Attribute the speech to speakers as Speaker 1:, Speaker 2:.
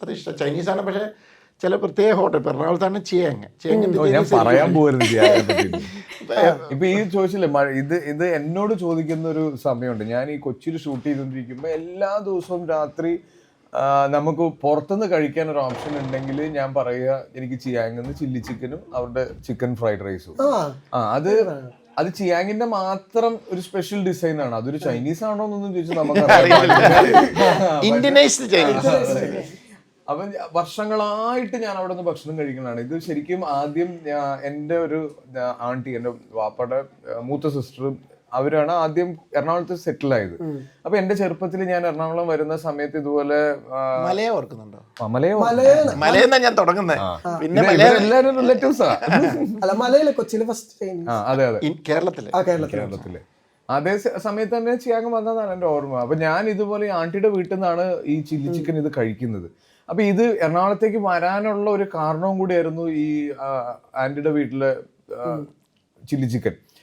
Speaker 1: അത്ര ഇഷ്ടം ചൈനീസാണ് പക്ഷേ ചില പ്രത്യേക ഹോട്ടൽ എറണാകുളത്താണ് ചിയങ് ചിയങ്ങിന്റെ
Speaker 2: ഓ, ഞാൻ പറയാൻ പോകരുത് ഇപ്പൊ ഈ ചോദിച്ചില്ലേ ഇത് ഇത് എന്നോട് ചോദിക്കുന്ന ഒരു സമയമുണ്ട്. ഞാൻ ഈ കൊച്ചിയിൽ ഷൂട്ട് ചെയ്തുകൊണ്ടിരിക്കുമ്പോൾ എല്ലാ ദിവസവും രാത്രി നമുക്ക് പുറത്തുനിന്ന് കഴിക്കാൻ ഒരു ഓപ്ഷൻ ഉണ്ടെങ്കിൽ ഞാൻ പറയുക എനിക്ക് ചിയാങ്ങിന്ന് ചില്ലി ചിക്കനും അവരുടെ ചിക്കൻ ഫ്രൈഡ് റൈസും
Speaker 3: ആ.
Speaker 2: അത് അത്. ചിയാങ്ങിന്റെ മാത്രം ഒരു സ്പെഷ്യൽ ഡിസൈൻ ആണ്. അതൊരു ചൈനീസ് ആണോ എന്നൊന്നും ചോദിച്ചാൽ നമുക്ക് അപ്പൊ വർഷങ്ങളായിട്ട് ഞാൻ അവിടെ നിന്ന് ഭക്ഷണം കഴിക്കുന്നതാണ്. ഇത് ശരിക്കും ആദ്യം എന്റെ ഒരു ആണ്ടി എന്റെ വാപ്പയുടെ മൂത്ത സിസ്റ്റർ അവരാണ് ആദ്യം എറണാകുളത്ത് സെറ്റിൽ ആയത്. അപ്പൊ എന്റെ ചെറുപ്പത്തിൽ ഞാൻ എറണാകുളം വരുന്ന സമയത്ത് ഇതുപോലെ ആ,
Speaker 1: മലയെ ഓർക്കുന്നുണ്ടോ?
Speaker 2: ആ, മലയോ
Speaker 1: ഞാൻ തുടങ്ങുന്നത് പിന്നെ
Speaker 2: റിലേറ്റീവ്സാ
Speaker 3: അല്ല മലയിലെ കൊച്ചിയിലെ ഫസ്റ്റ്
Speaker 2: അതെ അതെ.
Speaker 3: കേരളത്തിൽ.
Speaker 2: അതേ സമയത്ത് തന്നെ ചിയാങ് വന്നതാണ് എന്റെ ഓർമ്മ. അപ്പൊ ഞാൻ ഇതുപോലെ ആണ്ടിയുടെ ആന്റിയുടെ വീട്ടിൽ നിന്നാണ് ഈ ചില്ലി ചിക്കൻ ഇത് കഴിക്കുന്നത്. അപ്പൊ ഇത് എറണാകുളത്തേക്ക് വരാനുള്ള ഒരു കാരണവും കൂടിയായിരുന്നു ഈ ആന്റിയുടെ വീട്ടിലെ ചില്ലി ചിക്കൻ.